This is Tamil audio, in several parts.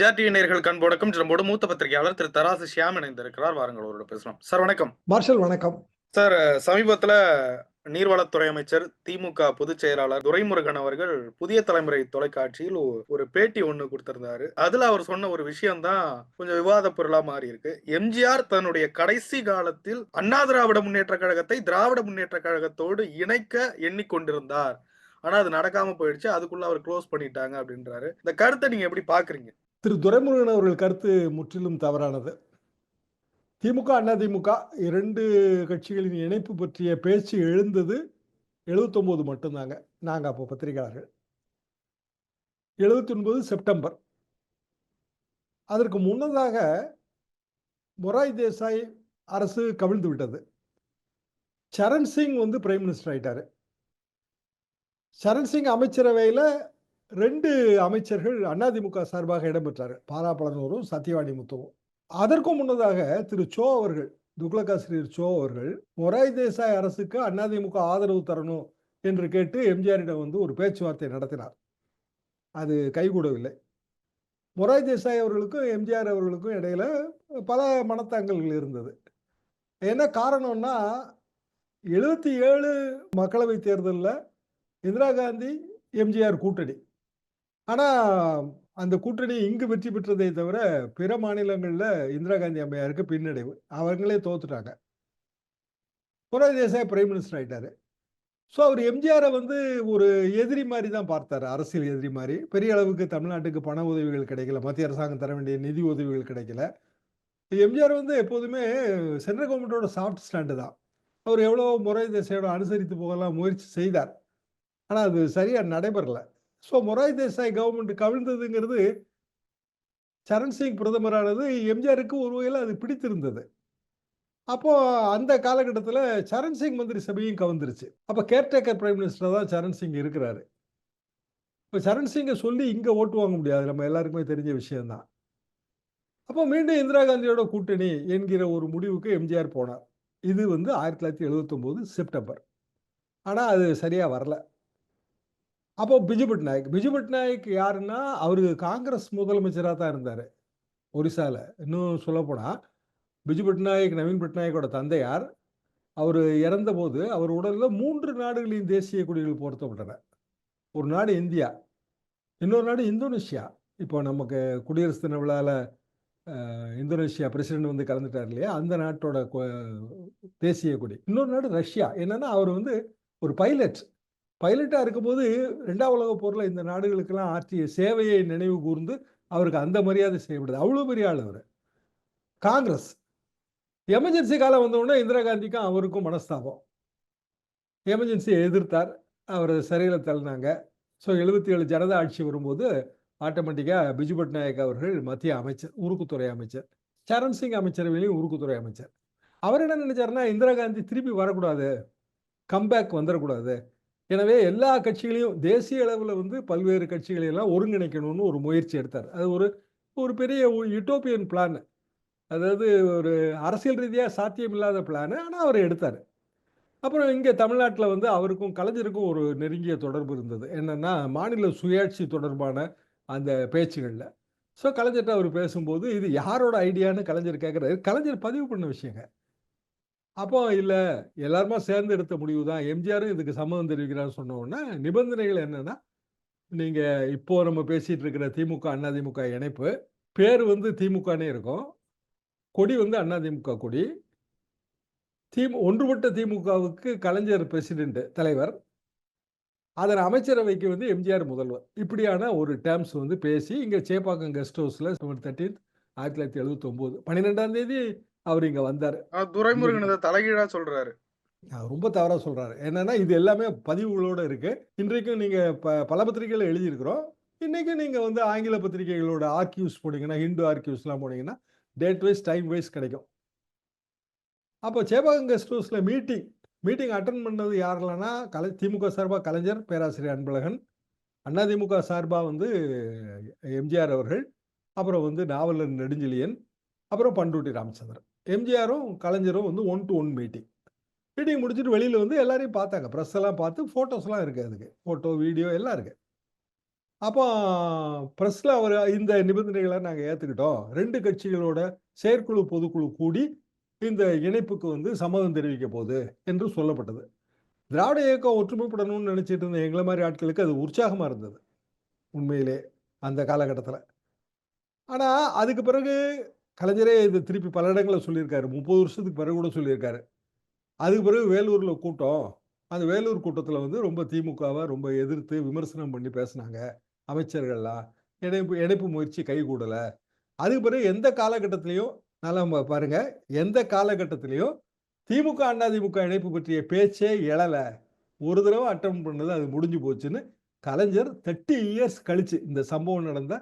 ஜாட்டி நேர்கள் கண்போடக்கம் நம்மோட மூத்த பத்திரிகையாளர் திரு தராசு ஷியாம் இணைந்திருக்கிறார். வாருங்கள் அவரோட பேசலாம். சார் வணக்கம். மார்ஷல் வணக்கம். சார் சமீபத்துல நீர்வளத்துறை அமைச்சர் திமுக பொதுச் செயலாளர் துரைமுருகன் அவர்கள் புதிய தலைமுறை தொலைக்காட்சியில் ஒரு பேட்டி ஒண்ணு கொடுத்திருந்தாரு. அதுல அவர் சொன்ன ஒரு விஷயம் தான் கொஞ்சம் விவாத பொருளா மாறி இருக்கு எம்ஜிஆர் தன்னுடைய கடைசி காலத்தில் அண்ணா திராவிட முன்னேற்ற கழகத்தை திராவிட முன்னேற்ற கழகத்தோடு இணைக்க எண்ணிக்கொண்டிருந்தார். ஆனா அது நடக்காம போயிடுச்சு. அதுக்குள்ள அவர் க்ளோஸ் பண்ணிட்டாங்க அப்படின்றாரு. இந்த கருத்தை நீங்க எப்படி பாக்குறீங்க? திரு துரைமுருகன் அவர்கள் கருத்து முற்றிலும் தவறானது. திமுக அதிமுக இரண்டு கட்சிகளின் இணைப்பு பற்றிய பேச்சு எழுந்தது எழுபத்தொம்போது மட்டும்தாங்க. நாங்கள் அப்போ பத்திரிகையாளர்கள். எழுபத்தொன்பது செப்டம்பர். அதற்கு முன்னதாக மொராய் தேசாய் அரசு கவிழ்ந்து விட்டது. சரண் சிங் வந்து பிரைம் மினிஸ்டர் ஆயிட்டாரு. சரண் சிங் அமைச்சரவையில் ரெண்டு அமைச்சர்கள் அதிமுக சார்பாக இடம்பெற்றார்கள் பாரா பழனூரும் சத்யவாணி முத்துவும் அதற்கும் முன்னதாக திரு சோ அவர்கள் துக்லகாசிரியர் சோ அவர்கள் மொராய் தேசாய் அரசுக்கு அதிமுக ஆதரவு தரணும் என்று கேட்டு எம்ஜிஆரிடம் வந்து ஒரு பேச்சுவார்த்தை நடத்தினார். அது கைகூடவில்லை. மொராய் தேசாய் அவர்களுக்கும் எம்ஜிஆர் அவர்களுக்கும் இடையில பல மனத்தாங்கல்கள் இருந்தது. என்ன காரணம்னா எழுபத்தி ஏழு மக்களவை தேர்தலில் இந்திரா காந்தி எம்ஜிஆர் கூட்டணி. ஆனால் அந்த கூட்டணி இங்கு வெற்றி பெற்றதை தவிர பிற மாநிலங்களில் இந்திரா காந்தி அம்மையாருக்கு பின்னடைவு. அவங்களே தோத்துட்டாங்க. மொரார் தேசாய் பிரைம் மினிஸ்டர் ஆயிட்டாரு. ஸோ அவர் எம்ஜிஆரை வந்து ஒரு எதிரி மாதிரி தான் பார்த்தார். அரசியல் எதிரி மாதிரி பெரிய அளவுக்கு தமிழ்நாட்டுக்கு பண உதவிகள் கிடைக்கல. மத்திய அரசாங்கம் தர வேண்டிய நிதி உதவிகள் கிடைக்கல. எம்ஜிஆர் வந்து எப்போதுமே சென்ட்ரல் கவர்மெண்ட்டோட சாஃப்ட் ஸ்டாண்டு தான். அவர் எவ்வளோ முறை தேசையோட அனுசரித்து போகலாம் முயற்சி செய்தார். ஆனால் அது சரியாக நடைபெறலை. ஸோ மொராய் தேசாய் கவர்மெண்ட் கவிழ்ந்ததுங்கிறது சரண் சிங் பிரதமரானது எம்ஜிஆருக்கு ஒரு வகையில் அது பிடித்திருந்தது. அப்போ அந்த காலகட்டத்தில் சரண் சிங் மந்திரி சபையும் கவர்ந்துருச்சு அப்போ கேர்டேக்கர் பிரைம் மினிஸ்டர் தான் சரண் சிங் இருக்கிறாரு. இப்போ சரண் சிங்கை சொல்லி இங்கே ஓட்டு வாங்க முடியாது. நம்ம எல்லாருக்குமே தெரிஞ்ச விஷயம்தான். அப்போ மீண்டும் இந்திரா காந்தியோட கூட்டணி என்கிற ஒரு முடிவுக்கு எம்ஜிஆர் போனார். இது வந்து ஆயிரத்தி தொள்ளாயிரத்தி எழுபத்தொம்போது செப்டம்பர். ஆனால் அது சரியாக வரல. அப்போ பிஜு பட்நாயக் பிஜு பட்நாயக் யாருன்னா அவரு காங்கிரஸ் முதலமைச்சராக தான் இருந்தார் ஒரிசால. இன்னும் சொல்லப்போனால் பிஜு பட்நாயக் நவீன் பட்நாயக்கோட தந்தையார் அவர் இறந்தபோது அவர் உடலில் மூன்று நாடுகளின் தேசிய கொடிகள் பொருத்தப்பட்டன. ஒரு நாடு இந்தியா இன்னொரு நாடு இந்தோனேஷியா. இப்போ நமக்கு குடியரசு தின விழாவில் இந்தோனேஷியா பிரசிடென்ட் வந்து கலந்துட்டார் இல்லையா அந்த நாட்டோட தேசிய கொடி. இன்னொரு நாடு ரஷ்யா. என்னென்னா அவர் வந்து ஒரு பைலட் பைலட்டாக இருக்கும்போது ரெண்டாம் உலக போரில் இந்த நாடுகளுக்கெல்லாம் ஆற்றிய சேவையை நினைவு கூர்ந்து அவருக்கு அந்த மரியாதை செய்யப்படுது. அவ்வளோ பெரிய ஆள் அவர். காங்கிரஸ். எமர்ஜென்சி காலம் வந்தவுடனே இந்திரா காந்திக்கும் அவருக்கும் மனஸ்தாபம். எமர்ஜென்சியை எதிர்த்தார். அவர் சிறையில் தள்ளினாங்க. ஸோ எழுபத்தி ஏழு ஜனதா ஆட்சி வரும்போது ஆட்டோமேட்டிக்காக பிஜு பட்நாயக் அவர்கள் மத்திய அமைச்சர் உருக்குத்துறை அமைச்சர் சரண் சிங் அமைச்சரவையிலையும் உருக்குத்துறை அமைச்சர். அவர் என்ன நினைச்சாருன்னா இந்திரா காந்தி திருப்பி வரக்கூடாது. கம்பேக் வந்துடக்கூடாது எனவே எல்லா கட்சிகளையும் தேசிய அளவில் வந்து பல்வேறு கட்சிகளை எல்லாம் ஒருங்கிணைக்கணும்னு ஒரு முயற்சி எடுத்தார். அது ஒரு ஒரு பெரிய யூட்டோப்பியன் பிளான் அதாவது ஒரு அரசியல் ரீதியாக சாத்தியம் இல்லாத பிளான் ஆனால் அவர் எடுத்தார். அப்புறம் இங்கே தமிழ்நாட்டில் வந்து அவருக்கும் கலைஞருக்கும் ஒரு நெருங்கிய தொடர்பு இருந்தது. என்னென்னா மாநில சுயாட்சி தொடர்பான அந்த பேச்சுகளில். ஸோ கலைஞர்கிட்ட அவர் பேசும்போது இது யாரோட ஐடியான்னு கலைஞர் கேட்குறாரு கலைஞர் பதிவு பண்ண விஷயங்க. அப்போ இல்லை எல்லாருமா சேர்ந்து எடுத்த முடிவு தான் எம்ஜிஆரும் இதுக்கு சம்மதம் தெரிவிக்கிறான்னு சொன்ன நிபந்தனைகள் என்னன்னா நீங்கள் இப்போ நம்ம பேசிட்டு இருக்கிற திமுக அதிமுக இணைப்பு பேர் வந்து திமுகனே இருக்கும் கொடி வந்து அதிமுக கொடி திமு ஒன்றுபட்ட திமுகவுக்கு கலைஞர் பிரசிடென்ட் தலைவர் அதன் அமைச்சரவைக்கு வந்து எம்ஜிஆர் முதல்வர். இப்படியான ஒரு டேர்ம்ஸ் வந்து பேசி இங்கே சேப்பாக்கம் கெஸ்ட் ஹவுஸில் தேர்ட்டீன்த் ஆயிரத்தி தொள்ளாயிரத்தி எழுபத்தொம்போது பன்னிரெண்டாம் தேதி அவர் இங்கே வந்தார். துரைமுருகன் தலைகீழா சொல்றாரு. ரொம்ப தவறாக சொல்கிறாரு என்னன்னா இது எல்லாமே பதிவுகளோடு இருக்கு. இன்றைக்கும் நீங்கள் ப பல பத்திரிகைகள் எழுதியிருக்கிறோம். இன்றைக்கும் நீங்கள் வந்து ஆங்கில பத்திரிகைகளோட ஆர்கியூஸ் போனீங்கன்னா ஹிந்து ஆர்கியூஸ்லாம் போனீங்கன்னா டேட் வைஸ் டைம் வைஸ் கிடைக்கும். அப்போ சேப்பாக்கம் கெஸ்ட் ஹவுஸில் மீட்டிங் மீட்டிங் அட்டன் பண்ணது யாரெல்லாம்னா கலை திமுக சார்பாக கலைஞர் பேராசிரியர் அன்பழகன் அதிமுக சார்பாக வந்து எம்ஜிஆர் அவர்கள் அப்புறம் வந்து நாவலர் நெடுஞ்செழியன் அப்புறம் பண்டூட்டி ராமச்சந்திரன். எம்ஜிஆரும் கலைஞரும் வந்து one to one meeting meeting முடிச்சுட்டு வெளியில் வந்து எல்லாரையும் பார்த்தாங்க. ப்ரெஸ் எல்லாம் பார்த்து ஃபோட்டோஸ்லாம் இருக்குது அதுக்கு. ஃபோட்டோ வீடியோ எல்லாம் இருக்குது அப்போ ப்ரெஸ்ஸில் அவர் இந்த நிபந்தனைகளை நாங்கள் ஏற்றுக்கிட்டோம் ரெண்டு கட்சிகளோட செயற்குழு, பொதுக்குழு கூடி இந்த இணைப்புக்கு வந்து சம்மதம் தெரிவிக்க போகுது என்று சொல்லப்பட்டது. திராவிட இயக்கம் ஒற்றுமைப்படணும்னு நினச்சிட்டு இருந்த எங்களை மாதிரி ஆட்களுக்கு அது உற்சாகமாக இருந்தது. உண்மையிலே அந்த காலகட்டத்தில். ஆனால் அதுக்கு பிறகு கலைஞரே இது திருப்பி பல இடங்களில் சொல்லியிருக்காரு. 30 வருஷத்துக்கு பிறகு கூட சொல்லியிருக்காரு. அதுக்கு பிறகு வேலூரில் கூட்டம். அந்த வேலூர் கூட்டத்தில் வந்து ரொம்ப திமுகவை ரொம்ப எதிர்த்து விமர்சனம் பண்ணி பேசுனாங்க. அமைச்சர்கள்லாம். இணைப்பு இணைப்பு முயற்சி கைகூடல. அதுக்கு பிறகு எந்த காலகட்டத்திலையும் நல்லா பாருங்கள் பாருங்க. எந்த காலகட்டத்திலையும் திமுக, அதிமுக இணைப்பு பற்றிய பேச்சே எழலை ஒரு தடவை அட்டம் பண்ணது அது முடிஞ்சு போச்சுன்னு கலைஞர் 30 இயர்ஸ் கழித்து இந்த சம்பவம் நடந்த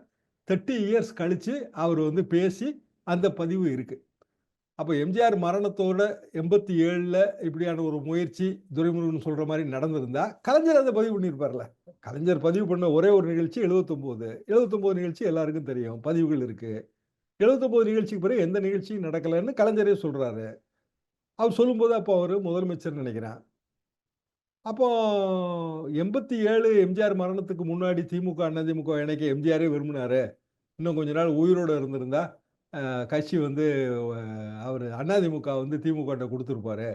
30 இயர்ஸ் கழித்து அவர் வந்து பேசி அந்த பதிவு இருக்குது அப்போ எம்ஜிஆர் மரணத்தோட 87ல இப்படியான ஒரு முயற்சி துரைமுருகன் சொல்கிற மாதிரி நடந்திருந்தா, கலைஞர் அதை பதிவு பண்ணியிருப்பார்ல. கலைஞர் பதிவு பண்ண ஒரே ஒரு நிகழ்ச்சி 79. 79 நிகழ்ச்சி எல்லாருக்கும் தெரியும். பதிவுகள் இருக்குது எழுபத்தொம்போது நிகழ்ச்சிக்கு பிறகு எந்த நிகழ்ச்சியும் நடக்கலைன்னு கலைஞரே சொல்கிறாரு அவர் சொல்லும்போது அப்போ அவர் முதலமைச்சர் நெனைக்கிறேன். அப்போ 87 எம்ஜிஆர் மரணத்துக்கு முன்னாடி திமுக, அதிமுக இணைக்க எம்ஜிஆரே விரும்பினாரு. இன்னும் கொஞ்ச நாள் உயிரோடு இருந்திருந்தா, கட்சி வந்து அவரு அதிமுக வந்து திமுகட்ட குடுத்திருப்பாரு.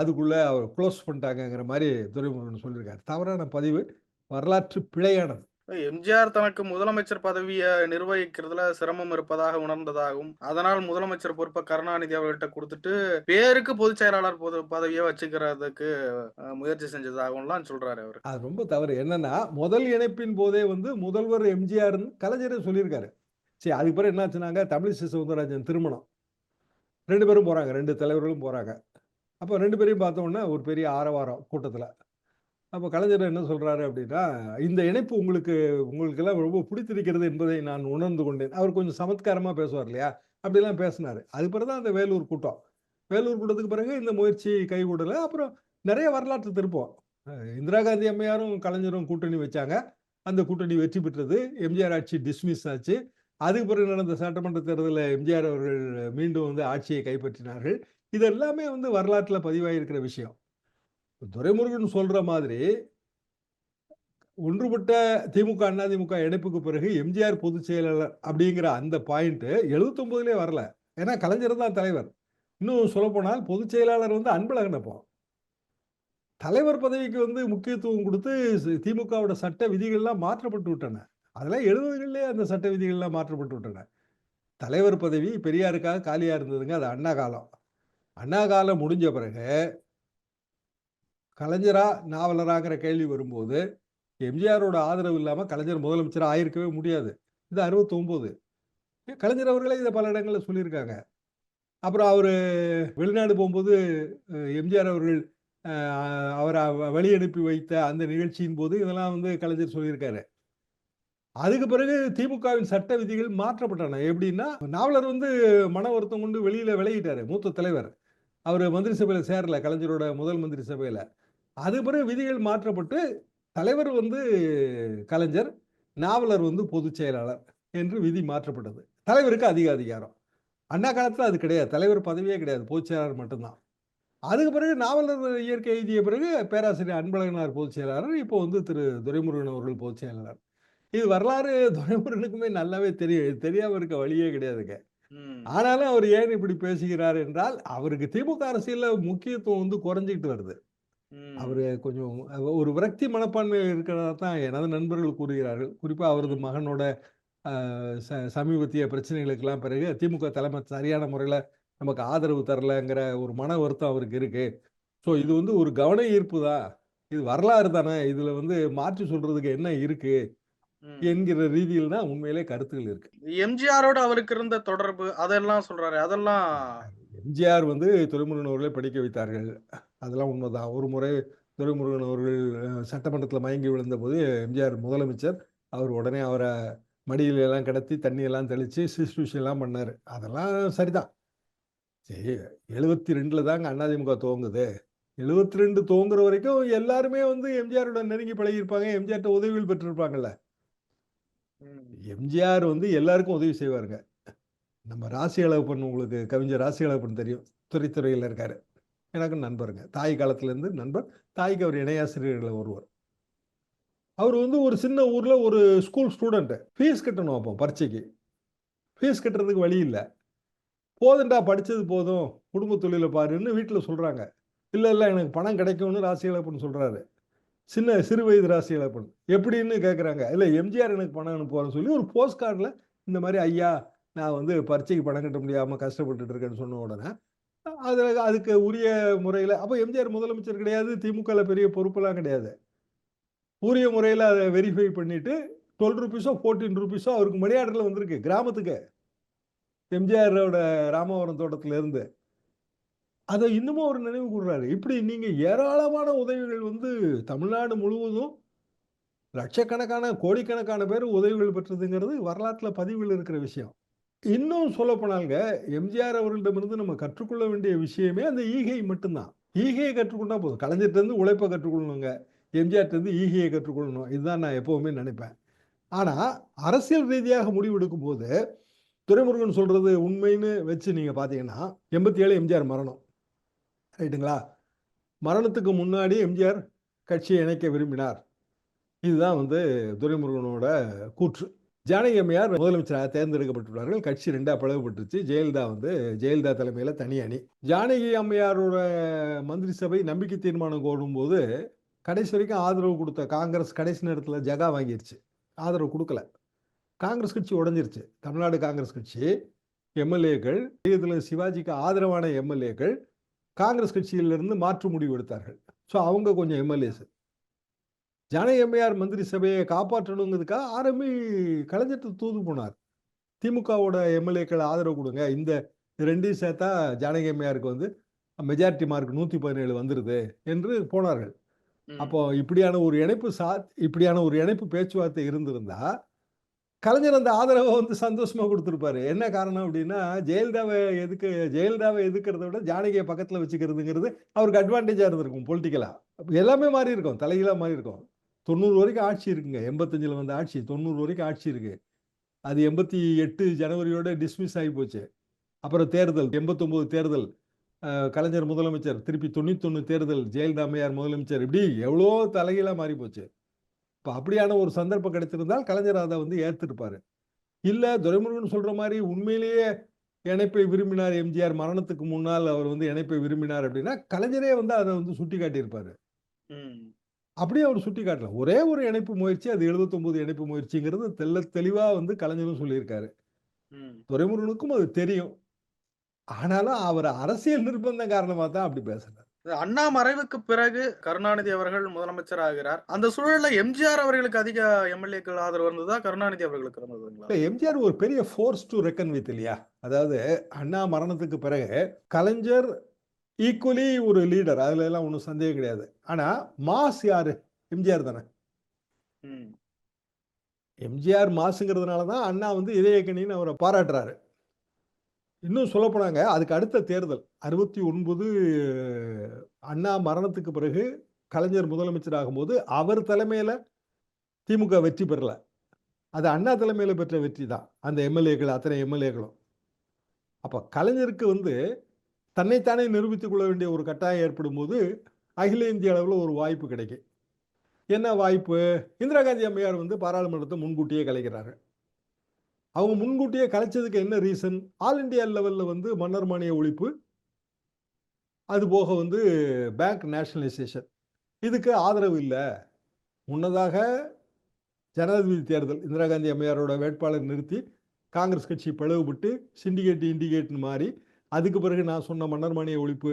அதுக்குள்ள அவர் குளோஸ் பண்ணிட்டாங்கங்கிற மாரி துரைமுருகன் சொல்லியிருக்காரு. தவறான பதிவு. வரலாற்று பிழையானது. எம்ஜிஆர் தனக்கு முதலமைச்சர் பதவிய நிர்வகிக்கிறதுல சிரமம் இருப்பதாக உணர்ந்ததாகவும், அதனால் முதலமைச்சர் பொறுப்ப கருணாநிதி அவர்கள்ட்ட குடுத்துட்டு, பேருக்கு பொதுச் செயலாளர் பொது பதவிய வச்சுக்கிறதுக்கு முயற்சி செஞ்சதாகவும்லாம் சொல்றாரு அவரு. அது ரொம்ப தவறு. என்னன்னா, முதல் இணைப்பின் போதே வந்து முதல்வர் எம்ஜிஆர்ன்னு கலைஞரே சொல்லியிருக்காரு. சரி அதுக்கு பிறகு என்னாச்சுனாங்க, தமிழிசை சவுந்தரராஜன் திருமணம். ரெண்டு பேரும் போகிறாங்க ரெண்டு தலைவர்களும் போகிறாங்க அப்போ ரெண்டு பேரையும் பார்த்தோன்னா ஒரு பெரிய ஆரவாரம் கூட்டத்தில் அப்போ கலைஞர் என்ன சொல்கிறாரு அப்படின்னா, இந்த இணைப்பு உங்களுக்கு உங்களுக்கெல்லாம் ரொம்ப பிடித்திருக்கிறது என்பதை நான் உணர்ந்து கொண்டேன். அவர் கொஞ்சம் சமத்காரமாக பேசுவார் இல்லையா? அப்படிலாம் பேசினார் அது பிறகு தான் அந்த வேலூர் கூட்டம். வேலூர் கூட்டத்துக்கு பிறகு இந்த முயற்சி கைகூடலை அப்புறம் நிறைய வரலாற்று திருப்போம் இந்திரா காந்தி அம்மையாரும், கலைஞரும் கூட்டணி வச்சாங்க. அந்த கூட்டணி வெற்றி பெற்றது. எம்ஜிஆர் ஆட்சி டிஸ்மிஸ் ஆச்சு. அதுக்கு பிறகு நடந்த சட்டமன்ற தேர்தலில் எம்ஜிஆர் அவர்கள் மீண்டும் வந்து ஆட்சியை கைப்பற்றினார்கள். இது எல்லாமே வந்து வரலாற்றில் பதிவாகியிருக்கிற விஷயம். துரைமுருகன் சொல்கிற மாதிரி ஒன்றுபட்ட திமுக, அதிமுக இணைப்புக்கு பிறகு எம்ஜிஆர் பொதுச் செயலாளர் அப்படிங்கிற அந்த பாயிண்ட்டு எழுபத்தொம்போதுலேயே வரல. ஏன்னா கலைஞர் தான் தலைவர். இன்னும் சொல்லப்போனால் பொதுச் செயலாளர் வந்து அன்பழகன் தலைவர் பதவிக்கு வந்து முக்கியத்துவம் கொடுத்து திமுகவோட சட்ட விதிகள்லாம் மாற்றப்பட்டு விட்டன. அதெல்லாம் 70களிலேயே அந்த சட்ட விதிகள்லாம் மாற்றப்பட்டு விட்டன. தலைவர் பதவி பெரியாருக்காக காலியாக இருந்ததுங்க. அது அண்ணா காலம். அண்ணா காலம் முடிஞ்ச பிறகு கலைஞரா, நாவலராங்கிற கேள்வி வரும்போது, எம்ஜிஆரோட ஆதரவு இல்லாமல் கலைஞர் முதலமைச்சராக ஆயிருக்கவே முடியாது. இது 69. கலைஞர் அவர்களே இதை பல இடங்களில் சொல்லியிருக்காங்க. அப்புறம் அவர் வெளிநாடு போகும்போது எம்ஜிஆர் அவர்கள் அவரை வழி அனுப்பி வைத்த அந்த நிகழ்ச்சியின் போது இதெல்லாம் வந்து கலைஞர் சொல்லியிருக்காரு. அதுக்கு பிறகு திமுகவின் சட்ட விதிகள் மாற்றப்பட்டன. எப்படின்னா, நாவலர் வந்து மன வருத்தம் கொண்டு வெளியில விலகிட்டாரு. மூத்த தலைவர். அவர் மந்திரி சபையில் சேரல. கலைஞரோட முதல் மந்திரி சபையில. அது பிறகு விதிகள் மாற்றப்பட்டு, தலைவர் வந்து கலைஞர், நாவலர் வந்து பொதுச் செயலாளர் என்று விதி மாற்றப்பட்டது. தலைவருக்கு அதிக அதிகாரம். அண்ணா காலத்தில் அது கிடையாது. தலைவர் பதவியே கிடையாது. பொதுச் செயலாளர் மட்டும்தான் அதுக்கு பிறகு நாவலர் இயற்கை எழுதிய பிறகு பேராசிரியர் அன்பழகனார் பொதுச் செயலாளர். இப்போ வந்து திரு துரைமுருகன் அவர்கள் பொதுச் செயலாளர். இது வரலாறு துரைமுருகனுக்குமே நல்லாவே தெரியும். தெரியாம இருக்க வழியே கிடையாதுங்க. ஆனாலும் அவர் ஏன் இப்படி பேசுகிறார் என்றால், அவருக்கு திமுக அரசியல்ல முக்கியத்துவம் வந்து குறைஞ்சுகிட்டு வருது. அவரு. கொஞ்சம் ஒரு விரக்தி மனப்பான்மை இருக்கிறதா தான் எனது நண்பர்கள் கூறுகிறார்கள். குறிப்பா அவரது. மகனோட சமீபத்திய பிரச்சனைகளுக்கெல்லாம் பிறகு திமுக தலைமை சரியான முறையில நமக்கு ஆதரவு தரலங்கிற ஒரு மன வருத்தம் அவருக்கு இருக்கு. ஸோ இது வந்து ஒரு கவன ஈர்ப்பு தான். இது வரலாறு தானே. இதுல வந்து மாற்றி சொல்றதுக்கு என்ன இருக்கு? என்கிற ரீதியில் தான் உண்மையிலே கருத்துகள் இருக்கு. எம்ஜிஆரோட அவருக்கு இருந்த தொடர்பு அதெல்லாம் சொல்றாரு. அதெல்லாம் எம்ஜிஆர் வந்து துரைமுருகன் அவர்களை படிக்க வைத்தார்கள். அதெல்லாம் உண்மதான். ஒரு முறை துரைமுருகன் அவர்கள் சட்டமன்றத்தில மயங்கி விழுந்தபோது எம்ஜிஆர் முதலமைச்சர். அவர் உடனே அவர மடியில எல்லாம் கிடத்தி தண்ணி எல்லாம் தெளிச்சு சிசுஷூஷன்லாம் பண்ணாரு. அதெல்லாம் சரிதான். சரி 72ல தாங்க அதிமுக துவங்குது. 72 துவங்குற வரைக்கும் எல்லாருமே வந்து எம்ஜிஆரோட நெருங்கி பழகியிருப்பாங்க. எம்ஜிஆர்ட்ட உதவிகள் பெற்றிருப்பாங்கல்ல. எம்ஜிஆர் வந்து எல்லாருக்கும் உதவி செய்வாருங்க. நம்ம ராசி அழகப்பன் உங்களுக்கு கவிஞர் ராசி அழகப்பன் தெரியும். துறைத்துறையில் இருக்கார் எனக்கு நண்பருங்க. தாய் காலத்துலேருந்து நண்பர். தாய்க்கு அவர் இணையாசிரியர்கள்ல ஒருவர். அவர் வந்து ஒரு சின்ன ஊரில் ஒரு ஸ்கூல் ஸ்டூடெண்ட்டு ஃபீஸ் கட்டணும் அப்போ பரீட்சைக்கு ஃபீஸ் கட்டுறதுக்கு வழி இல்லை போதுண்டா படித்தது போதும் குடும்ப தொழிலை பாருன்னு வீட்டில் சொல்கிறாங்க இல்லை இல்லை எனக்கு பணம் கிடைக்கும்னு ராசி இழப்புன்னு சொல்கிறாரு சின்ன சிறு வயது ராசி இழப்புன்னு எப்படின்னு கேட்குறாங்க இல்லை எம்ஜிஆர் எனக்கு பணம் அனுப்புவார்னு சொல்லி ஒரு போஸ்ட் கார்டில் இந்த மாதிரி ஐயா நான் வந்து பரீட்சைக்கு பணம் கட்ட முடியாமல் கஷ்டப்பட்டுட்டு இருக்கேன்னு சொன்ன உடனே அதில் அதுக்கு உரிய முறையில் அப்போ எம்ஜிஆர் முதலமைச்சர் கிடையாது திமுகவில் பெரிய பொறுப்பெல்லாம் கிடையாது. உரிய முறையில் அதை வெரிஃபை பண்ணிவிட்டு டுவெல் ருபீஸோ ஃபோர்டீன் ருபீஸோ அவருக்கு மணி ஆர்டரில் வந்திருக்கு கிராமத்துக்கு. எம்ஜிஆரோட ராமவரம் தோட்டத்துலேருந்து. அதை இன்னமும் அவர் நினைவு கூறுறாரு இப்படி நீங்கள் ஏராளமான உதவிகள் வந்து தமிழ்நாடு முழுவதும் லட்சக்கணக்கான கோடிக்கணக்கான பேர் உதவிகள் பெற்றதுங்கிறது வரலாற்றில் பதிவில் இருக்கிற விஷயம். இன்னும் சொல்லப்போனாங்க எம்ஜிஆர் அவர்களிடமிருந்து நம்ம கற்றுக்கொள்ள வேண்டிய விஷயமே அந்த ஈகை மட்டும்தான். ஈகையை கற்றுக்கொண்டா போதும். கலைஞர்கிட்டருந்து உழைப்பை கற்றுக்கொள்ளணுங்க. எம்ஜிஆர்கிட்டருந்து ஈகையை கற்றுக்கொள்ளணும். இதுதான் நான் எப்போவுமே நினைப்பேன். ஆனால் அரசியல் ரீதியாக முடிவெடுக்கும் போது துரைமுருகன் சொல்கிறது உண்மைன்னு வச்சு நீங்கள் பார்த்தீங்கன்னா எண்பத்தி ஏழு எம்ஜிஆர் மரணம். ரைட்டுங்களா மரணத்துக்கு முன்னாடி எம்ஜிஆர் கட்சியை இணைக்க விரும்பினார். இதுதான் வந்து துரைமுருகனோட கூற்று. ஜானகி அம்மையார் முதலமைச்சராக தேர்ந்தெடுக்கப்பட்டுள்ளார்கள். கட்சி ரெண்டாக பிளவுபட்டுருச்சு ஜெயலலிதா வந்து ஜெயலலிதா தலைமையில் தனி அணி. ஜானகி அம்மையாரோட மந்திரி சபை நம்பிக்கை தீர்மானம் கோரும்போது கடைசி வரைக்கும் ஆதரவு கொடுத்த காங்கிரஸ் கடைசி நேரத்தில் ஜகா வாங்கிருச்சு. ஆதரவு கொடுக்கல. காங்கிரஸ் கட்சி உடஞ்சிருச்சு. தமிழ்நாடு காங்கிரஸ் கட்சி எம்எல்ஏக்கள் இதில் சிவாஜிக்கு ஆதரவான எம்எல்ஏக்கள் காங்கிரஸ் கட்சியிலிருந்து மாற்று முடிவு எடுத்தார்கள். ஸோ அவங்க கொஞ்சம் எம்எல்ஏஸ் ஜானகி எம்மையார் மந்திரி சபையை காப்பாற்றணுங்கிறதுக்காக ஆரம்பி கலைஞர்கிட்ட தூது போனார். திமுகவோட எம்எல்ஏக்கள் ஆதரவு கொடுங்க. இந்த ரெண்டையும் சேர்த்தா ஜானகி எம்மையாருக்கு வந்து மெஜாரிட்டி மார்க் நூற்றி பதினேழு வந்துடுது என்று போனார்கள். அப்போ இப்படியான ஒரு இணைப்பு சா இப்படியான ஒரு இணைப்பு பேச்சுவார்த்தை இருந்திருந்தா கலைஞர் அந்த ஆதரவை வந்து சந்தோஷமா கொடுத்துருப்பாரு. என்ன காரணம் அப்படின்னா ஜெயலலிதாவை எதுக்கு ஜெயலலிதாவை எதுக்கிறத விட ஜானகியை பக்கத்தில் வச்சுக்கிறதுங்கிறது அவருக்கு அட்வான்டேஜாக இருந்திருக்கும் பொலிட்டிக்கலா எல்லாமே மாறி இருக்கும் தலைகீழாக மாறி இருக்கும். தொண்ணூறு வரைக்கும் ஆட்சி இருக்குங்க. எண்பத்தஞ்சில் வந்த ஆட்சி தொண்ணூறு வரைக்கும் ஆட்சி இருக்கு. அது எண்பத்தி எட்டு ஜனவரியோட டிஸ்மிஸ் ஆகி போச்சு. அப்புறம் தேர்தல் எண்பத்தொம்போது தேர்தல். கலைஞர் முதலமைச்சர் திருப்பி தொண்ணூத்தொன்று தேர்தல் ஜெயலலிதா அம்மையார் முதலமைச்சர். இப்படி எவ்வளோ தலைகீழாக மாறி போச்சு. இப்போ அப்படியான ஒரு சந்தர்ப்பம் கிடைத்திருந்தால் கலைஞர் அதை வந்து ஏற்றிருப்பாரு இல்லை துரைமுருகன் சொல்ற மாதிரி உண்மையிலேயே இணைப்பை விரும்பினார் எம்ஜிஆர் மரணத்துக்கு முன்னால் அவர் வந்து இணைப்பை விரும்பினார் அப்படின்னா கலைஞரே வந்து அதை வந்து சுட்டி காட்டியிருப்பாரு. அப்படியே அவர் சுட்டி காட்டல ஒரே ஒரு இணைப்பு முயற்சி அது 79 இணைப்பு முயற்சிங்கிறது தெள்ள தெளிவா வந்து கலைஞரும் சொல்லியிருக்காரு. துரைமுருகனுக்கும் அது தெரியும். ஆனாலும் அவர் அரசியல் நிர்பந்தம் காரணமா தான் அப்படி பேசுறாரு. அண்ணா மறைவுக்கு பிறகு கருணாநிதி அவர்கள் முதலமைச்சர் ஆகிறார் அந்த சூழல்ல எம்ஜிஆர் அவர்களுக்கு அதிக எம்எல்ஏக்கள் ஆதரவு இருந்ததா? கருணாநிதி அவர்களுக்கு இருந்ததுங்களா? எம்ஜிஆர் ஒரு பெரிய ஃபோர்ஸ் டு ரெக்கன் வித் இல்லையா? அதாவது அண்ணா மரணத்துக்கு பிறகு கலைஞர் ஈக்குவலி ஒரு லீடர் அதுல எல்லாம் ஒன்றும் சந்தேகம் கிடையாது. ஆனா மாஸ் யாரு? எம்ஜிஆர் தானே. எம்ஜிஆர் மாசுங்கிறதுனால தான் அண்ணா வந்து இதயக்கணின்னு அவரை பாராட்டுறாரு. இன்னும் சொல்லப்போனாங்க அதுக்கு அடுத்த தேர்தல் அறுபத்தி ஒன்பது அண்ணா மரணத்துக்கு பிறகு கலைஞர் முதலமைச்சர் ஆகும்போது அவர் தலைமையில் திமுக வெற்றி பெறல. அது அண்ணா தலைமையில் பெற்ற வெற்றி தான் அந்த எம்எல்ஏக்கள் அத்தனை எம்எல்ஏக்களும். அப்போ கலைஞருக்கு வந்து தன்னைத்தானே நிரூபித்துக் கொள்ள வேண்டிய ஒரு கட்டாயம் ஏற்படும் போது அகில இந்திய அளவில் ஒரு வாய்ப்பு கிடைக்கும். என்ன வாய்ப்பு? இந்திரா காந்தி அம்மையார் வந்து பாராளுமன்றத்தை முன்கூட்டியே கலைக்கிறாரு. அவங்க முன்கூட்டியே கலைச்சதுக்கு என்ன ரீசன் ஆல் இந்தியா லெவலில் வந்து மன்னர் மானிய ஒழிப்பு அது போக வந்து பேங்க் நேஷனலைசேஷன் இதுக்கு ஆதரவு இல்லை. முன்னதாக ஜனாதிபதி தேர்தல் இந்திரா காந்தி அம்மையாரோட வேட்பாளர் நிறுத்தி காங்கிரஸ் கட்சி பிளவுபட்டு சிண்டிகேட் இண்டிகேட்னு மாறி அதுக்கு பிறகு நான் சொன்ன மன்னர் மானிய ஒழிப்பு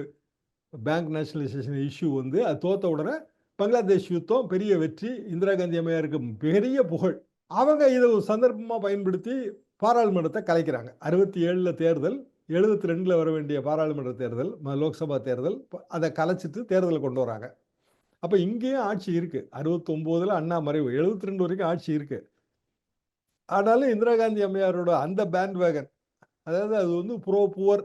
பேங்க் நேஷனலைசேஷன் இஷ்யூ வந்து அது தோத்த உடனே பங்களாதேஷ் யுத்தம் பெரிய வெற்றி இந்திரா காந்தி அம்மையாருக்கு பெரிய புகழ். அவங்க இதை ஒரு சந்தர்ப்பமாக பயன்படுத்தி பாராளுமன்றத்தை கலைக்கிறாங்க. அறுபத்தி ஏழில் தேர்தல் எழுபத்தி ரெண்டில் வர வேண்டிய பாராளுமன்ற தேர்தல் ம- லோக்சபா தேர்தல் அதை கலைச்சிட்டு தேர்தலை கொண்டு வராங்க. அப்போ இங்கேயும் ஆட்சி இருக்குது அறுபத்தொம்போதில் அண்ணா மறைவு. எழுபத்தி ரெண்டு வரைக்கும் ஆட்சி இருக்குது ஆனாலும் இந்திரா காந்தி அம்மையாரோட அந்த பேண்ட் வேகன் அதாவது அது வந்து ப்ரோ புவர்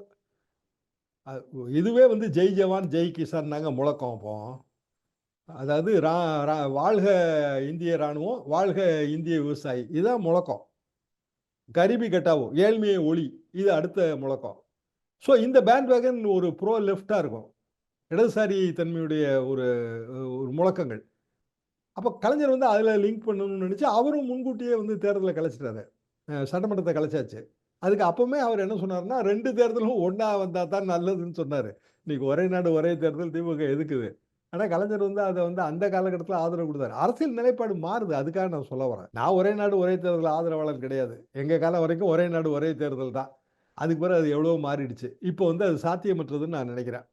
இதுவே வந்து ஜெய் ஜவான் ஜெய் கிசான் நாங்கள் முழக்கம் அப்போ. அதாவது ரா ரா- வாழ்க இந்திய இராணுவம் வாழ்க இந்திய விவசாயி. இதுதான் முழக்கம். கரிபி கட்டாவோ ஏழ்மையை ஒளி இது அடுத்த முழக்கம். ஸோ இந்த பேண்ட் வேகன் ஒரு ப்ரோ லெஃப்டாக இருக்கும். இடதுசாரி தன்மையுடைய ஒரு ஒரு முழக்கங்கள். அப்போ கலைஞர் வந்து அதில் லிங்க் பண்ணணும்னு நினச்சி அவரும் முன்கூட்டியே வந்து தேர்தலை கலைச்சிட்டாரு. சட்டமன்றத்தை கலைச்சாச்சு. அதுக்கு அப்பவுமே அவர் என்ன சொன்னார்னா ரெண்டு தேர்தலும் ஒன்றா வந்தால் தான் நல்லதுன்னு சொன்னார். இன்றைக்கி ஒரே நாடு ஒரே தேர்தல் திமுக எதுக்குது? ஆனால் கலைஞர் வந்து அதை வந்து அந்த காலகட்டத்தில் ஆதரவு கொடுத்தாரு. அரசியல் நிலைப்பாடு மாறுது. அதுக்காக நான் சொல்ல வரேன். நான் ஒரே நாடு ஒரே தேர்தல் ஆதரவாளர் கிடையாது. எங்கள் காலம் வரைக்கும் ஒரே நாடு ஒரே தேர்தல் தான். அதுக்கு பிறகு அது எவ்வளோ மாறிடுச்சு. இப்போ வந்து அது சாத்தியமற்றதுன்னு நான் நினைக்கிறேன்.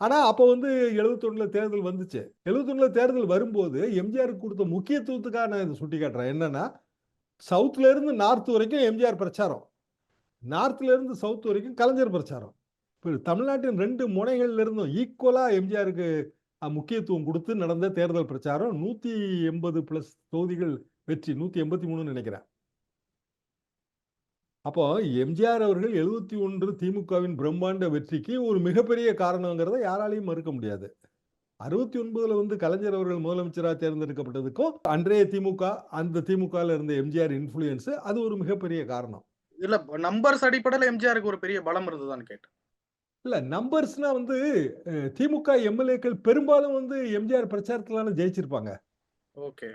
ஆனால் அப்போ வந்து எழுபத்தொன்னில் தேர்தல் வந்துச்சு. எழுபத்தொன்னில் தேர்தல் வரும்போது எம்ஜிஆருக்கு கொடுத்த முக்கியத்துவத்துக்காக நான் இதை சுட்டி காட்டுறேன் என்னன்னா சவுத்துல இருந்து நார்த் வரைக்கும் எம்ஜிஆர் பிரச்சாரம். நார்த்ல இருந்து சவுத் வரைக்கும் கலைஞர் பிரச்சாரம். இப்போ தமிழ்நாட்டின் ரெண்டு முனைகள்ல இருந்தும் ஈக்குவலா எம்ஜிஆருக்கு முக்கியத்துவம் கொடுத்து நடந்த தேர்தல் பிரச்சாரம் நூத்தி எண்பது பிளஸ் தொகுதிகள் வெற்றி நூத்தி எண்பத்தி மூணுன்னு நினைக்கிறேன். அப்போ எம்ஜிஆர் அவர்கள் எழுபத்தி ஒன்று திமுகவின் பிரம்மாண்ட வெற்றிக்கு ஒரு மிகப்பெரிய காரணங்கிறத யாராலையும் மறுக்க முடியாது. அறுபத்தி ஒன்பதுல வந்து கலைஞர் அவர்கள் முதலமைச்சராக தேர்ந்தெடுக்கப்பட்டதுக்கும் அன்றைய திமுக அந்த திமுகல இருந்த எம்ஜிஆர் இன்ஃபுளுயன்ஸ் அது ஒரு மிகப்பெரிய காரணம். இல்ல நம்பர்ஸ் அடிப்படையில எம்ஜிஆருக்கு ஒரு பெரிய பலம் இருந்ததுதான் கேட்டேன். இல்ல நம்பர்ஸ்னா வந்து திமுக எம்எல்ஏக்கள் பெரும்பாலும் வந்து எம்ஜிஆர் பிரச்சாரத்துல ஜெயிச்சிருப்பாங்க. ஓகே.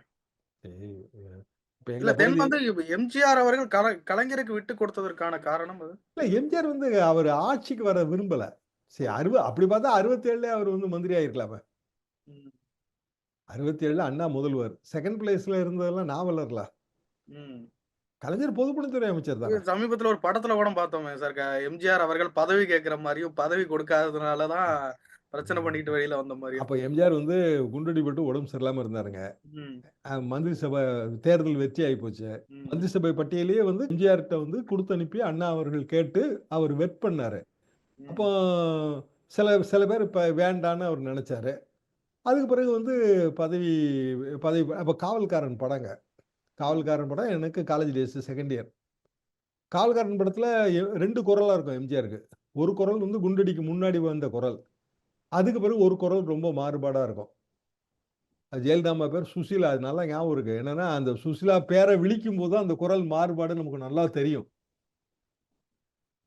இல்ல தென் வந்து எம்ஜிஆர் அவர்கள் கல- கலைஞருக்கு விட்டு கொடுத்ததற்கான காரணம் அது? இல்ல எம்ஜிஆர் வந்து அவர் ஆட்சிக்கு வர விரும்பல. சரி அறுபது அப்படி பார்த்தா அறுபத்தி ஏழுல அவர் வந்து மந்திரி ஆயிருக்கலாமே அறுபத்தி ஏழுல அண்ணா முதல்வர். செகண்ட் பிளேஸ்ல இருந்ததெல்லாம் ம். கலைஞர் பொதுப்பணித்துறை அமைச்சர் தானே? சமீபத்துல ஒரு படத்துல கூட பார்த்தோமே சார். எம்ஜிஆர் அவர்கள் பதவி கேட்கிற மாதிரியும் பதவி கொடுக்காததுனாலதான் பிரச்சனை பண்ணிட்டு வெளியில வந்த மாதிரியும். அப்ப எம்ஜிஆர் வந்து குண்டடிபட்டு உடம்பு சரியில்லாம இருந்தாருங்க. மந்திரி சபை தேர்தல் வெற்றி ஆகி போச்சு. மந்திரி சபை பட்டியலையே வந்து எம்ஜிஆர்கிட்ட வந்து கொடுத்து அனுப்பி அண்ணா அவர்கள் கேட்டு அவர் வெட் பண்ணாரு. அப்போ சில சில பேர் இப்போ வேண்டான்னு அவர் நினைச்சாரு. அதுக்கு பிறகு வந்து பதவி பதவி அப்போ காவல்காரன் படங்க. காவல்காரன் படம் எனக்கு காலேஜ் டேஸ் செகண்ட் இயர் காவல்காரன் படத்தில் ரெண்டு குரலாக இருக்கும் எம்ஜிஆருக்கு ஒரு குரல் வந்து குண்டடிக்கு முன்னாடி வந்த குரல். அதுக்கு பிறகு ஒரு குரல் ரொம்ப மாறுபாடாக இருக்கும். ஜெயலலிதாமா பேர் சுசிலா அது நல்லா ஞாபகம் இருக்குது என்னென்னா அந்த சுசிலா பேரை விழிக்கும் போது அந்த குரல் மாறுபாடு நமக்கு நல்லா தெரியும்.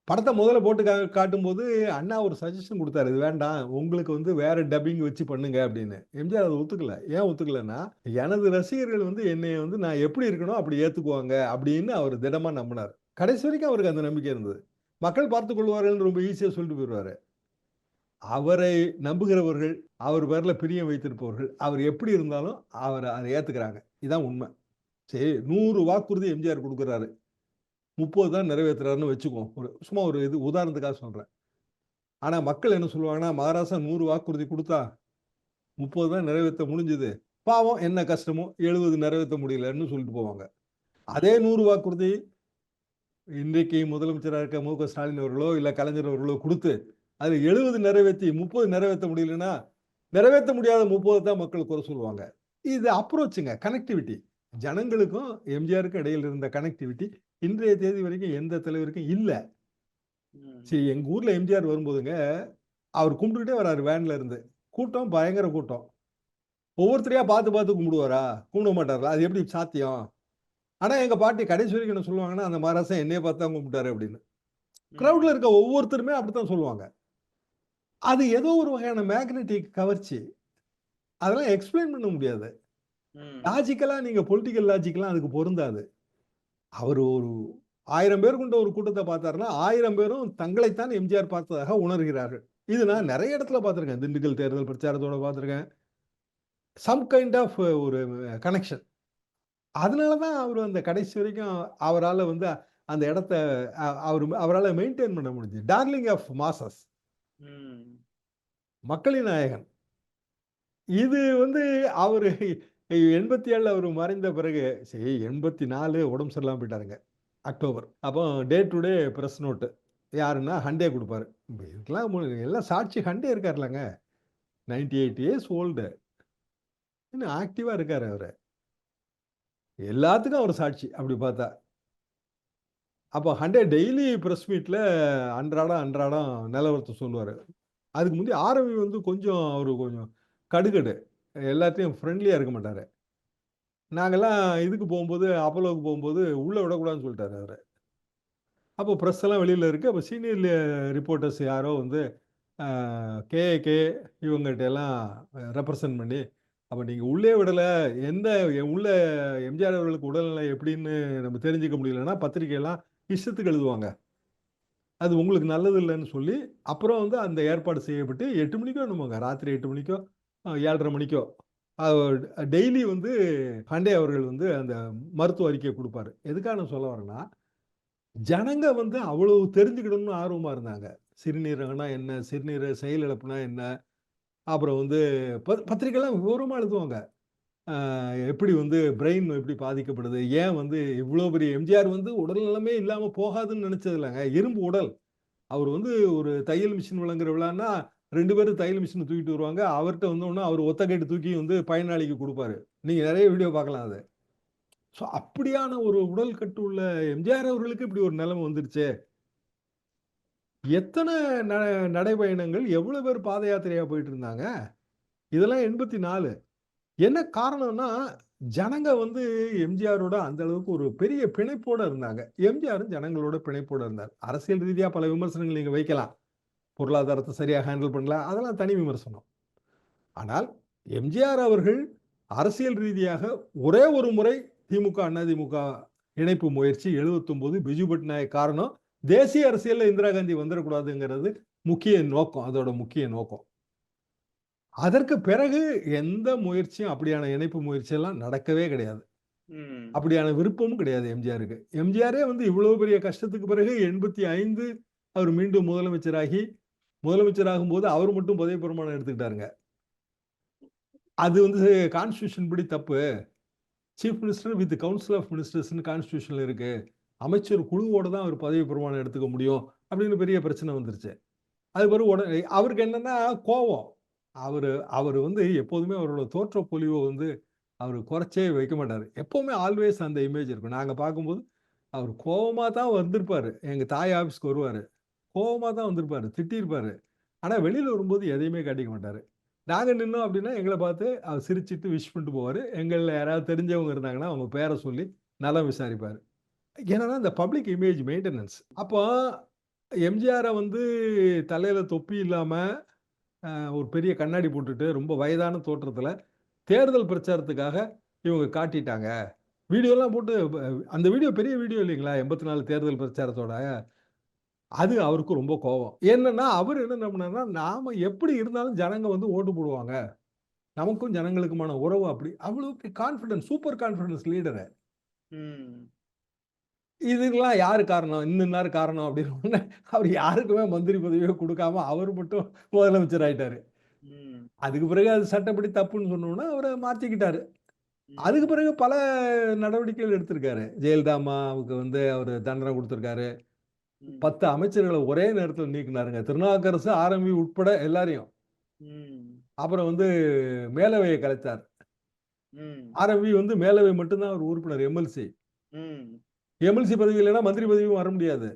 படத்தை முதல்ல போட்டு கா காட்டும்போது அண்ணா ஒரு சஜஷன் கொடுத்தாரு. இது வேண்டாம். உங்களுக்கு வந்து வேற டப்பிங் வச்சு பண்ணுங்க அப்படின்னு. எம்ஜிஆர் அதை ஒத்துக்கல. ஏன் ஒத்துக்கலன்னா எனது ரசிகர்கள் வந்து என்னை வந்து நான் எப்படி இருக்கணும் அப்படி ஏற்றுக்குவாங்க அப்படின்னு அவர் திடமாக நம்பினார். கடைசி வரைக்கும் அவருக்கு அந்த நம்பிக்கை இருந்தது. மக்கள் பார்த்துக் கொள்வார்கள் ரொம்ப ஈஸியாக சொல்லிட்டு போயிடுவாரு. அவரை நம்புகிறவர்கள் அவர் பேரில் பிரியம் வைத்திருப்பவர்கள் அவர் எப்படி இருந்தாலும் அவர் அதை ஏற்றுக்கிறாங்க இதான் உண்மை. சரி நூறு வாக்குறுதி எம்ஜிஆர் கொடுக்குறாரு. முப்பது தான் நிறைவேற்றுறாருன்னு வச்சுக்குவோம் ஒரு சும்மா ஒரு இது உதாரணத்துக்காக சொல்கிறேன் ஆனால் மக்கள் என்ன சொல்லுவாங்கன்னா மகாராஷ்டிரா நூறு வாக்குறுதி கொடுத்தா முப்பது தான் நிறைவேற்ற முடிஞ்சுது. பாவம் என்ன கஷ்டமோ எழுபது நிறைவேற்ற முடியலன்னு சொல்லிட்டு போவாங்க. அதே நூறு வாக்குறுதி இன்றைக்கு முதலமைச்சராக இருக்க மு. க. ஸ்டாலின் அவர்களோ இல்லை கலைஞர் அவர்களோ கொடுத்து அதில் எழுபது நிறைவேற்றி முப்பது நிறைவேற்ற முடியலன்னா நிறைவேற்ற முடியாத முப்பது தான் மக்கள் குறை சொல்லுவாங்க. இது அப்ரோச்சுங்க கனெக்டிவிட்டி ஜனங்களுக்கும் எம்ஜிஆருக்கும் இடையில் இருந்த கனெக்டிவிட்டி இன்றைய தேதி வரைக்கும் எந்த தலைவருக்கும் இல்லை. சரி எங்க ஊர்ல எம்ஜிஆர் வரும்போதுங்க அவர் கும்பிட்டுக்கிட்டே வராரு வேன்ல இருந்து. கூட்டம் பயங்கர கூட்டம். ஒவ்வொருத்தரையா பார்த்து பார்த்து கும்பிடுவாரா? கும்பிட மாட்டாரா? அது எப்படி சாத்தியம்? ஆனா எங்க பாட்டி கடைசி வரைக்கும் என்ன சொல்லுவாங்கன்னா அந்த மகாராசன் என்னைய பார்த்து தான் கும்பிட்டாரு அப்படின்னு. கிரௌட்ல இருக்க ஒவ்வொருத்தருமே அப்படித்தான் சொல்லுவாங்க. அது ஏதோ ஒரு வகையான மேக்னெட்டிக் கவர்ச்சி. அதெல்லாம் எக்ஸ்பிளைன் பண்ண முடியாது. லாஜிக்கலா நீங்க பொலிட்டிக்கல் லாஜிக்கெல்லாம் அதுக்கு பொருந்தாது. அவர் ஒரு ஆயிரம் பேர் கொண்ட ஒரு கூட்டத்தை பார்த்தாருன்னா ஆயிரம் பேரும் தங்களைத்தான் எம்ஜிஆர் பார்த்ததாக உணர்கிறார்கள். இது நான் நிறைய இடத்துல பார்த்துருக்கேன். திண்டுக்கல் தேர்தல் பிரச்சாரத்தோட பார்த்துருக்கேன். சம் கைண்ட் ஆஃப் ஒரு கனெக்ஷன் அதனால தான் அவர் அந்த கடைசி வரைக்கும் அவரால் வந்து அந்த இடத்த அவர் அவரால் மெயின்டைன் பண்ண முடிஞ்சு டார்லிங் ஆஃப் மாசஸ். மக்களின் நாயகன். இது வந்து அவர் எண்பத்தி ஏழில் அவர் மறைந்த பிறகு சரி எண்பத்தி நாலு உடம்பு சரியில்லாம போயிட்டாருங்க அக்டோபர். அப்போ day to day press note யாருன்னா ஹண்டே கொடுப்பாரு. இதுக்கெல்லாம் எல்லாம் சாட்சி ஹண்டே இருக்கார்லங்க நைன்டி எயிட் இயர்ஸ் ஓல்டு இன்னும் ஆக்டிவாக இருக்கார் அவர். எல்லாத்துக்கும் அவர் சாட்சி அப்படி பார்த்தா. அப்போ ஹண்டே டெய்லி ப்ரெஸ் மீட்டில் அன்றாடம் அன்றாடம் நிலவரத்தை சொல்லுவார். அதுக்கு முந்தைய ஆரம்பி வந்து கொஞ்சம் அவர் கொஞ்சம் கடுகடு. எல்லாத்தையும் ஃப்ரெண்ட்லியாக இருக்க மாட்டார். நாங்கள்லாம் இதுக்கு போகும்போது அப்போலோவுக்கு போகும்போது உள்ளே விடக்கூடாதுன்னு சொல்லிட்டாரு அவர். அப்போ ப்ரெஸ் எல்லாம் வெளியில் இருக்குது அப்போ சீனியர் ரிப்போர்ட்டர்ஸ் யாரோ வந்து கேஏகே இவங்ககிட்ட எல்லாம் ரெப்ரசன்ட் பண்ணி அப்போ நீங்கள் உள்ளே விடலை. எந்த உள்ள எம்ஜிஆர் அவர்களுக்கு உடல்நிலை எப்படின்னு நம்ம தெரிஞ்சுக்க முடியலன்னா பத்திரிகையெல்லாம் இஷ்டத்துக்கு எழுதுவாங்க. அது உங்களுக்கு நல்லது இல்லைன்னு சொல்லி அப்புறம் வந்து அந்த ஏற்பாடு செய்யப்பட்டு எட்டு மணிக்கோ என்னமோங்க ராத்திரி எட்டு மணிக்கோ ஏழரை மணிக்கோ. டெய்லி வந்து பாண்டே அவர்கள் வந்து அந்த மருத்துவ அறிக்கையை கொடுப்பாரு. எதுக்காக நான் சொல்ல வரேன்னா ஜனங்க வந்து அவ்வளவு தெரிஞ்சுக்கணும்னு ஆர்வமாக இருந்தாங்க. சிறுநீரகம்னா என்ன சிறுநீரக செயலிழப்புனா என்ன அப்புறம் வந்து ப- பத்திரிக்கைலாம் விவரமாக எழுதுவாங்க. எப்படி வந்து பிரெயின் எப்படி பாதிக்கப்படுது ஏன் வந்து இவ்வளோ பெரிய எம்ஜிஆர் வந்து உடல் நலமே இல்லாமல் போகாதுன்னு நினச்சது இல்லைங்க. இரும்பு உடல். அவர் வந்து ஒரு தையல் மிஷின் வழங்குற விழான்னா ரெண்டு பேரும் தையல் மிஷினை தூக்கிட்டு வருவாங்க. அவர்கிட்ட வந்தோன்னா அவர் ஒத்த கேட்டு தூக்கி வந்து பயனாளிக்கு கொடுப்பாரு. நீங்கள் நிறைய வீடியோ பார்க்கலாம் அது. ஸோ அப்படியான ஒரு உடல் கட்டு உள்ள எம்ஜிஆர் அவர்களுக்கு இப்படி ஒரு நிலைமை வந்துருச்சு. எத்தனை ந நடைபயணங்கள் எவ்வளோ பேர் பாத யாத்திரையாக போயிட்டு இருந்தாங்க? இதெல்லாம் எண்பத்தி நாலு. என்ன காரணம்னா ஜனங்க வந்து எம்ஜிஆரோட அந்த அளவுக்கு ஒரு பெரிய பிணைப்போட இருந்தாங்க. எம்ஜிஆரும் ஜனங்களோட பிணைப்போட இருந்தார். அரசியல் ரீதியாக பல விமர்சனங்கள் நீங்கள் வைக்கலாம். பொருளாதாரத்தை சரியா ஹேண்டில் பண்ணல. அதெல்லாம் தனி விமர்சனம். ஆனால் எம்ஜிஆர் அவர்கள் அரசியல் ரீதியாக ஒரே ஒரு முறை திமுக அதிமுக இணைப்பு முயற்சி 79 பிஜு பட்நாயக் காரணம் தேசிய அரசியல்ல இந்திரா காந்தி வந்துடக்கூடாதுங்கிறது முக்கிய நோக்கம் அதோட முக்கிய நோக்கம். அதற்கு பிறகு எந்த முயற்சியும் அப்படியான இணைப்பு முயற்சியெல்லாம் நடக்கவே கிடையாது. அப்படியான விருப்பமும் கிடையாது எம்ஜிஆருக்கு. எம்ஜிஆரே வந்து இவ்வளவு பெரிய கஷ்டத்துக்கு பிறகு எண்பத்தி ஐந்து அவர் மீண்டும் முதலமைச்சராகி முதலமைச்சர் ஆகும்போது அவர் மட்டும் பதவி பிரமாணம் எடுத்துக்கிட்டாருங்க. அது வந்து கான்ஸ்டியூஷன் படி தப்பு. Chief minister with council of மினிஸ்டர்ஸ்னு கான்ஸ்டியூஷனில் இருக்கு. அமைச்சர் குழுவோட தான் அவர் பதவி பிரமாணம் எடுத்துக்க முடியும் அப்படின்னு பெரிய பிரச்சனை வந்துருச்சு. அது பிறகு உடனே அவருக்கு என்னன்னா கோவம். அவர் அவர் வந்து எப்போதுமே அவரோட தோற்ற பொலிவை வந்து அவர் குறைச்சே வைக்க மாட்டார். எப்போவுமே ஆல்வேஸ் அந்த இமேஜ் இருக்கும். நாங்கள் பார்க்கும்போது அவர் கோவமாக தான் வந்திருப்பார். எங்கள் தாய் ஆஃபீஸ்க்கு வருவார். கோவமாக தான் வந்திருப்பார் திட்டியிருப்பார் ஆனால் வெளியில் வரும்போது எதையுமே காட்டிக்க மாட்டார். நாங்கள் நின்னோம் அப்படின்னா எங்களை பார்த்து அவர் சிரிச்சிட்டு விஷ் பண்ணிட்டு போவார். எங்களில் யாராவது தெரிஞ்சவங்க இருந்தாங்கன்னா அவங்க பேரை சொல்லி நலம் விசாரிப்பார். ஏன்னா இந்த பப்ளிக் இமேஜ் மெயின்டெனன்ஸ். அப்போ எம்ஜிஆரை வந்து தலையில் தொப்பி இல்லாமல் ஒரு பெரிய கண்ணாடி போட்டுட்டு ரொம்ப வயதான தோற்றத்தில் தேர்தல் பிரச்சாரத்துக்காக இவங்க காட்டிட்டாங்க. வீடியோலாம் போட்டு அந்த வீடியோ பெரிய வீடியோ இல்லைங்களா? எண்பத்தி நாலு தேர்தல் பிரச்சாரத்தோட. அது அவருக்கு ரொம்ப கோவம் என்னன்னா அவர் என்ன பண்ணாருன்னா நாம எப்படி இருந்தாலும் ஜனங்க வந்து ஓட்டு போடுவாங்க நமக்கும் ஜனங்களுக்குமான உறவு அப்படி அவ்வளவு கான்ஃபிடன்ஸ் சூப்பர் கான்ஃபிடன்ஸ் லீடரு. இதுக்கெல்லாம் யாரு காரணம் இன்னும் காரணம் அப்படின்னு அவர் யாருக்குமே மந்திரி பதவியே கொடுக்காம அவர் மட்டும் முதலமைச்சர் ஆயிட்டாரு. அதுக்கு பிறகு அது சட்டப்படி தப்புன்னு சொன்னோன்னா அவரை மாற்றிக்கிட்டாரு. அதுக்கு பிறகு பல நடவடிக்கைகள் எடுத்திருக்காரு ஜெயலலிதா அம்மாவுக்கு வந்து அவர் தண்டனை கொடுத்துருக்காரு. பத்து அமைச்சர்களை ஒரே நேரத்தில் நீக்கினாருங்க. திருநாவுக்கரசு ஆரம்பி உட்பட எல்லாரையும். அப்புறம் வந்து மேலவையை கலைத்தார். ஆரம்பி வந்து மேலவை மட்டும்தான் அவர் உறுப்பினர் எம்எல்சி. எம்எல்சி பதவி இல்லைன்னா மந்திரி பதவியும் வர முடியாது.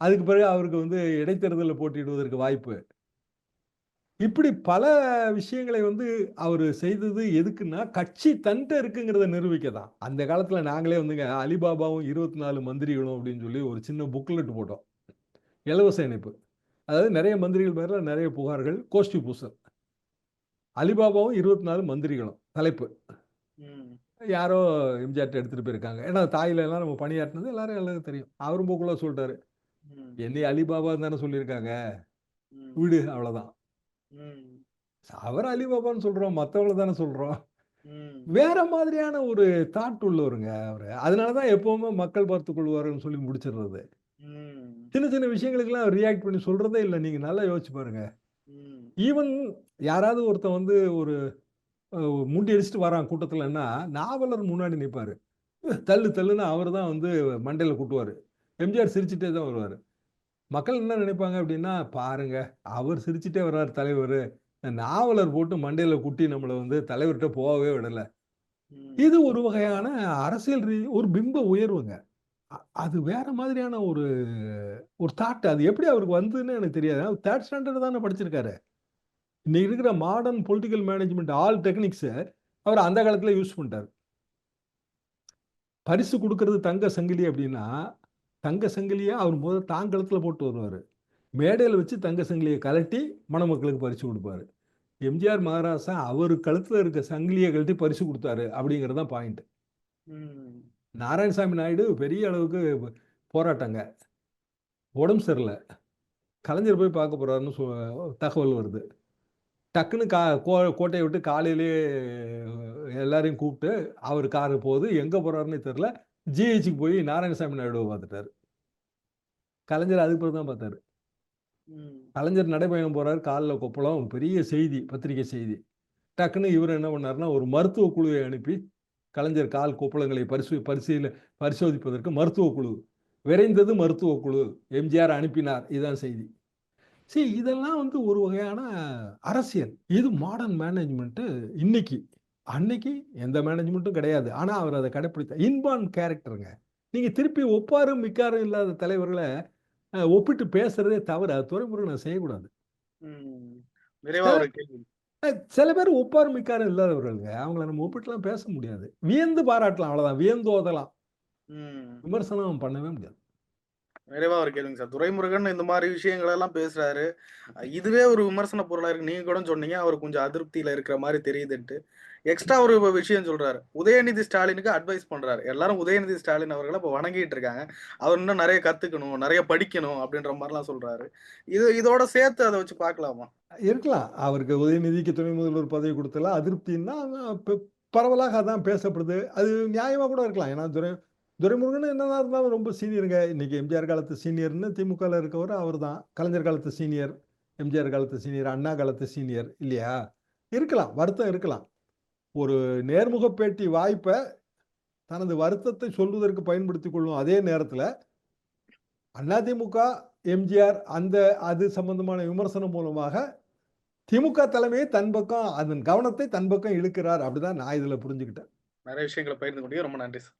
அதுக்கு பிறகு அவருக்கு வந்து இடைத்தேர்தலில் போட்டியிடுவதற்கு வாய்ப்பு. இப்படி பல விஷயங்களை வந்து அவர் செய்தது எதுக்குன்னா கட்சி தன்ட்ட இருக்குங்கிறத நிரூபிக்க தான் அந்த காலத்துல நாங்களே வந்துங்க அலிபாபாவும் இருபத்தி நாலு மந்திரிகளும் அப்படின்னு சொல்லி ஒரு சின்ன புக்லெட் போட்டோம். இலவச இணைப்பு. அதாவது நிறைய மந்திரிகள் பேர்ல நிறைய புகார்கள் கோஷ்டி பூசல். அலிபாபாவும் இருபத்தி நாலு மந்திரிகளும் தலைப்பு. யாரோ எம்ஜிஆர் எடுத்துட்டு போயிருக்காங்க. ஏன்னா தாயில எல்லாம் நம்ம பணியாற்றினது எல்லாரும் எல்லாருக்கும் தெரியும். அவரும் போக்குள்ள சொல்லிட்டாரு. என்னை அலிபாபா தானே சொல்லியிருக்காங்க. விடு அவ்வளவுதான். ம். அவர் அலிபாபான்னு சொல்றோம் மற்றவங்கள தானே சொல்றோம். வேற மாதிரியான ஒரு தாட் உள்ளவருங்க அவரு. அதனாலதான் எப்பவுமே மக்கள் பார்த்துக் கொள்வாருன்னு சொல்லி முடிச்சிடுறது. சின்ன சின்ன விஷயங்களுக்கெல்லாம் ரியாக்ட் பண்ணி சொல்றதே இல்லை. நீங்க நல்லா யோசிச்சு பாருங்க. ஈவன் யாராவது ஒருத்தன் வந்து ஒரு முண்டி அடிச்சுட்டு வரான் கூட்டத்துலன்னா நாவலர் முன்னாடி நிற்பாரு தள்ளு தள்ளுன்னு அவர் தான் வந்து மண்டையில கூட்டுவாரு. எம்ஜிஆர் சிரிச்சுட்டே தான் வருவார். மக்கள் என்ன நினைப்பாங்க அப்படின்னா பாருங்க அவர் சிரிச்சுட்டே வர்றாரு தலைவர். நாவலர் போட்டு மண்டையில குட்டி நம்மளை வந்து தலைவர்கிட்ட போகவே விடல. இது ஒரு வகையான அரசியல் ரீ ஒரு பிம்ப உயர்வுங்க. அது வேற மாதிரியான ஒரு ஒரு தாட் அது எப்படி அவருக்கு வந்ததுன்னு எனக்கு தெரியாது. தேர்ட் ஸ்டாண்டர்ட் தானே படிச்சிருக்காரு. இன்னைக்கு இருக்கிற மாடர்ன் பொலிட்டிக்கல் மேனேஜ்மெண்ட் ஆல் டெக்னிக்ஸை அவர் அந்த காலத்துல யூஸ் பண்ணிட்டார். பரிசு கொடுக்கறது தங்க சங்கிலி அப்படின்னா தங்க சங்கிலியை அவர் முதல்ல தாங்கலத்துல போட்டு வருவார். மேடையில் வச்சு தங்க சங்கிலியை கலட்டி மணமக்களுக்கு பரிசு கொடுப்பாரு. எம்ஜிஆர் மகாராசா அவர் கழுத்துல இருக்க சங்கிலியை கழட்டி பரிசு கொடுத்தாரு அப்படிங்கிறது தான் பாயிண்ட். நாராயணசாமி நாயுடு பெரிய அளவுக்கு போராட்டங்க. உடம்பு சரியில்லை. கலைஞர் போய் பார்க்க போறாருன்னு சொ தகவல் வருது. டக்குன்னு கா கோ கோட்டையை விட்டு காலையிலேயே எல்லாரையும் கூப்பிட்டு அவர் காரு போகுது. எங்கே போறாருன்னு தெரில ஜிஹெச்சுக்கு போய் நாராயணசாமி நாயுடுவை பார்த்துட்டாரு. கலைஞர் அதுக்கு பிறகு தான் பார்த்தாரு. கலைஞர் நடைபயணம் போறாரு காலில் கொப்பளம் பெரிய செய்தி பத்திரிகை செய்தி. டக்குன்னு இவர் என்ன பண்ணாருன்னா ஒரு மருத்துவ குழுவை அனுப்பி கலைஞர் கால் கொப்பளங்களை பரிசு பரிசீல பரிசோதிப்பதற்கு மருத்துவ குழு விரைந்தது மருத்துவ குழு எம்ஜிஆர் அனுப்பினார். இதுதான் செய்தி. சரி இதெல்லாம் வந்து ஒரு வகையான அரசியல். இது மாடர்ன் மேனேஜ்மெண்ட்டு இன்னைக்கு. அன்னைக்கு எந்த மேனேஜ்மெண்ட்டும் கிடையாது. ஆனால் அவர் அதை கடைப்பிடித்த இன்பான் கேரக்டருங்க நீங்கள் திருப்பி ஒப்பாரும் மிக்காரும் இல்லாத தலைவர்களை ஒப்பிட்டு பேசுறதே தவறு. அது துறைமுருகன் செய்யக்கூடாது. சில பேர் ஒப்பாரும் மிக்காரும் இல்லாதவர்களுங்க. அவங்கள நம்ம ஒப்பிட்டுலாம் பேச முடியாது. வியந்து பாராட்டலாம் அவ்வளோதான் வியந்து ஓதலாம். விமர்சனம் பண்ணவே முடியாது. நிறைவா ஒரு கேளுங்க சார். துரைமுருகன் இந்த மாதிரி விஷயங்கள் எல்லாம் பேசுறாரு. இதுவே ஒரு விமர்சன பொருளா இருக்கு. நீங்க கூட சொன்னீங்க. அவர் கொஞ்சம் அதிருப்தியில இருக்கிற மாதிரி தெரியுதுன்ட்டு. எக்ஸ்ட்ரா ஒரு விஷயம் சொல்றாரு. உதயநிதி ஸ்டாலினுக்கு அட்வைஸ் பண்றாரு. எல்லாரும் உதயநிதி ஸ்டாலின் அவர்களை இப்ப வணங்கிட்டு இருக்காங்க. அவர் இன்னும் நிறைய கத்துக்கணும் நிறைய படிக்கணும் அப்படின்ற மாதிரிலாம் சொல்றாரு. இது இதோட சேர்த்து அதை வச்சு பார்க்கலாமா? இருக்கலாம். அவருக்கு உதயநிதிக்கு துணை முதல்வர் பதவி கொடுத்தலாம் அதிருப்தின்னா பரவலாக அதான் பேசப்படுது. அது நியாயமாக கூட இருக்கலாம். ஏன்னா துரை துரைமுருகன் என்னதான் இருந்தாலும் ரொம்ப சீனியருங்க இன்னைக்கு எம்ஜிஆர் காலத்து சீனியர்னு திமுகவில் இருக்கவர் அவர் தான் கலைஞர் காலத்து சீனியர் எம்ஜிஆர் காலத்து சீனியர் அண்ணா காலத்து சீனியர் இல்லையா? இருக்கலாம் வருத்தம் இருக்கலாம். ஒரு நேர்முக பேட்டி வாய்ப்பை தனது வருத்தத்தை சொல்வதற்கு பயன்படுத்தி கொள்ளும் அதே நேரத்தில் அதிமுக எம்ஜிஆர் அந்த அது சம்பந்தமான விமர்சனம் மூலமாக திமுக தலைமையை தன் பக்கம் அதன் கவனத்தை தன் பக்கம் இழுக்கிறார். அப்படிதான் நான் இதில் புரிஞ்சுக்கிட்டேன். நிறைய விஷயங்களை பகிர்ந்து கொண்டீங்க ரொம்ப நன்றி சார்.